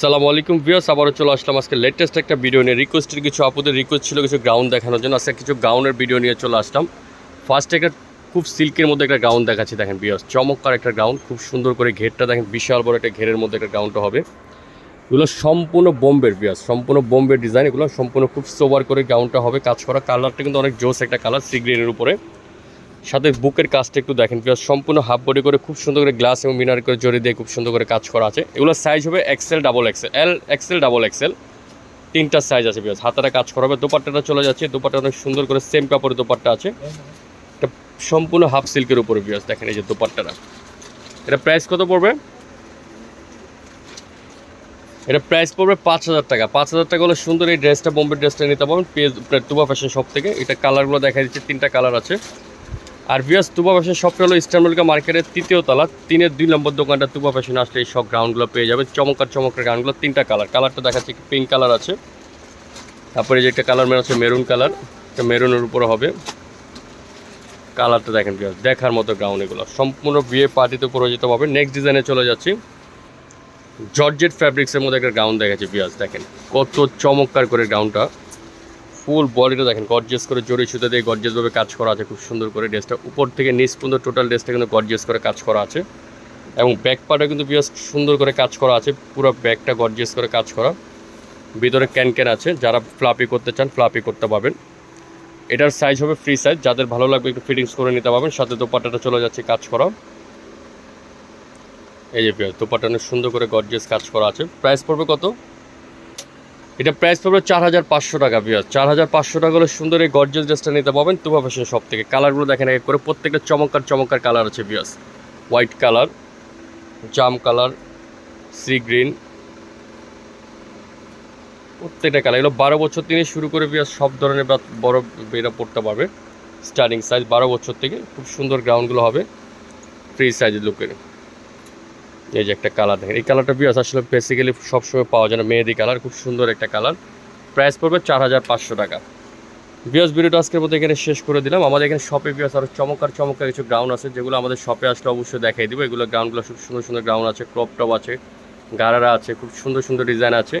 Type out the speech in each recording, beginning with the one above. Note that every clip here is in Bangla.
সালামু আলাইকুম ভিউয়ার্স, আবারও চলে আসলাম আজকে লেটেস্ট একটা ভিডিও নিয়ে। রিকোয়েস্টের কিছু, আপুদের রিকোয়েস্ট ছিল কিছু গ্রাউন্ড দেখানোর জন্য। আজকে কিছু গাউনের ভিডিও নিয়ে চলে আসলাম। ফার্স্ট একটা খুব সিল্কের মধ্যে একটা গাউন দেখাচ্ছি, দেখেন ভিউয়ার্স। চমৎকার একটা গাউন খুব সুন্দর করে ঘেরটা, দেখেন বিশাল বড় একটা ঘেরের মধ্যে একটা গাউনটা হবে। এগুলো সম্পূর্ণ বোম্বের ভিউয়ার্স, সম্পূর্ণ বোম্বের ডিজাইন এগুলো সম্পূর্ণ খুব সোবার করে গাউনটা হবে। কাজ করা কালারটা কিন্তু অনেক জোস একটা কালার সি গ্রিনের উপরে। সাথে বুকের কাজটা একটু দেখেন প্লাস সম্পূর্ণ হাফ বডি করে খুব সুন্দর করে গ্লাস এবং মিনার করে জড়ি দিয়ে খুব সুন্দর করে কাজ করা আছে। এগুলোর সাইজ হবে XL double XL L XL double XL তিনটা সাইজ আছে প্লাস হাতারা কাজ করা হবে, দোপাট্টাটা চলে যাচ্ছে, দোপাট্টা অনেক সুন্দর করে সেম কাপড়ের দোপাট্টা আছে। এটা সম্পূর্ণ হাফ সিল্কের উপরে পিয়াস দেখেন এই যে দোপাট্টাটা। এটা প্রাইস কত পড়বে? এটা প্রাইস পড়বে পাঁচ হাজার টাকা। পাঁচ হাজার টাকা হলে সুন্দর এই ড্রেসটা বোম্বে ড্রেসটা নিতে পারবেন, পেজ তুবা ফ্যাশন শপ থেকে। এটা কালারগুলো দেখা দিচ্ছে, তিনটা কালার আছে। আর বিয়াস তুবা ফ্যাশন শপটা হলো ইস্টার্নমলিকা মার্কেটের তৃতীয় তলা। তিনের দুই নম্বর দোকানটা তুবা ফ্যাশন আসলে এই সব গ্রাউন্ডগুলো পেয়ে যাবে। চমৎকার চমৎকার গ্রাউন্ডগুলো তিনটা কালার কালারটা দেখাচ্ছে পিঙ্ক কালার আছে। তারপরে যে একটা কালার মেন আছে মেরুন কালার একটা মেরুনের উপরে হবে। কালারটা দেখেন বিয়াস দেখার মতো গ্রাউন্ড এগুলো। সম্পূর্ণ বিয়ে পার্টিতে পরে যেতে পারবে নেক্সট ডিজাইনে চলে যাচ্ছি। জর্জেট ফ্যাব্রিক্সের মধ্যে একটা গ্রাউন্ড দেখাচ্ছি বিয়াস দেখেন। কত চমৎকার করে গ্রাউন্ডটা ফুল বডিটা দেখেন গর্জিয়াস করে জড়ি সুতো দিয়ে গর্জিয়াসভাবে কাজ করা আছে, খুব সুন্দর করে ড্রেসটা উপর থেকে নিচ পর্যন্ত টোটাল ড্রেসটা কিন্তু গর্জিয়াস করে কাজ করা আছে। এবং ব্যাক পার্টও কিন্তু বিয়াস সুন্দর করে কাজ করা আছে, পুরো ব্যাকটা গর্জিয়াস করে কাজ করা। ভিতরে ক্যান ক্যান আছে, যারা ফ্লাপি করতে চান ফ্লাপি করতে পারবেন। এটার সাইজ হবে ফ্রি সাইজ যাদের ভালো লাগবে একটু ফিটিংস করে নিতে পারবেন, সাথে দোপাট্টাটা চলে যাচ্ছে কাজ করা। এই যে দোপাট্টা অনেক সুন্দর করে গর্জিয়াস কাজ করা আছে। প্রাইস পড়বে কত? এটা প্রাইস পড়বে চার হাজার পাঁচশো টাকা পিয়াজ চার হাজার পাঁচশো টাকা হলে সুন্দর এই গর্জিয়াস ড্রেসটা নিতে পারবেন তুবা ফ্যাশন সব থেকে। কালারগুলো দেখেন এক করে। প্রত্যেকটা চমৎকার চমৎকার কালার আছে পিয়াজ হোয়াইট কালার জাম কালার সি গ্রিন প্রত্যেকটা কালার এগুলো বারো বছর থেকে শুরু করে পিয়াজ সব ধরনের বড় বেরা পড়তে পারবে। স্টার্টিং সাইজ বারো বছর থেকে। খুব সুন্দর গ্রাউন্ডগুলো হবে। ফ্রি সাইজের লুকের এই যে একটা কালার দেখেন। এই কালারটা বিয়াস আসলে বেসিক্যালি সবসময় পাওয়া যায় না, মেহেদি কালার খুব সুন্দর একটা কালার প্রাইস পড়বে চার হাজার পাঁচশো টাকা। বিয়াস ভিডিওটা আজকের মতো এখানে শেষ করে দিলাম। আমাদের এখানে শপে বিয়াস আরও চমৎকার চমৎকার কিছু গ্রাউন্ড আছে, যেগুলো আমাদের শপে আসলে অবশ্যই দেখাই দিব। এগুলো গ্রাউন্ডগুলো খুব সুন্দর সুন্দর গ্রাউন্ড আছে ক্রপ টপ আছে, গারারা আছে, খুব সুন্দর সুন্দর ডিজাইন আছে।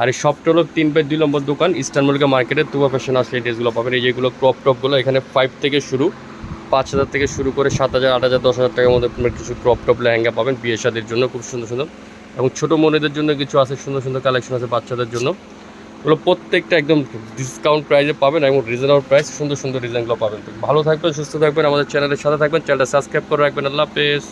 আর এই শপটা হলো তিন বাই দুই নম্বর দোকান, ইস্টার্ন মলিকা মার্কেটে তুবা ফ্যাশন আসলে এই ড্রেসগুলো পাবেন। এই যেগুলো ক্রপ টপগুলো এখানে ফাইভ থেকে শুরু। পাঁচ হাজার থেকে শুরু করে সাত হাজার, আট হাজার, দশ হাজার টাকার মধ্যে আপনার কিছু ক্রপ টপ লেহেঙ্গা পাবেন, বিয়ে শাদির জন্য খুব সুন্দর সুন্দর। এবং ছোটো মনেদের জন্য কিছু আছে, সুন্দর সুন্দর কালেকশন আছে বাচ্চাদের জন্য। ওগুলো প্রত্যেকটা একদম ডিসকাউন্ট প্রাইসে পাবেন এবং রিজনেবল প্রাইস সুন্দর সুন্দর ডিজাইনগুলো পাবেন। ভালো থাকবেন, সুস্থ থাকবেন, আমাদের চ্যানেলের সাথে থাকবেন চ্যানেলটা সাবস্ক্রাইব করে রাখবেন। আল্লাহ হাফেজ।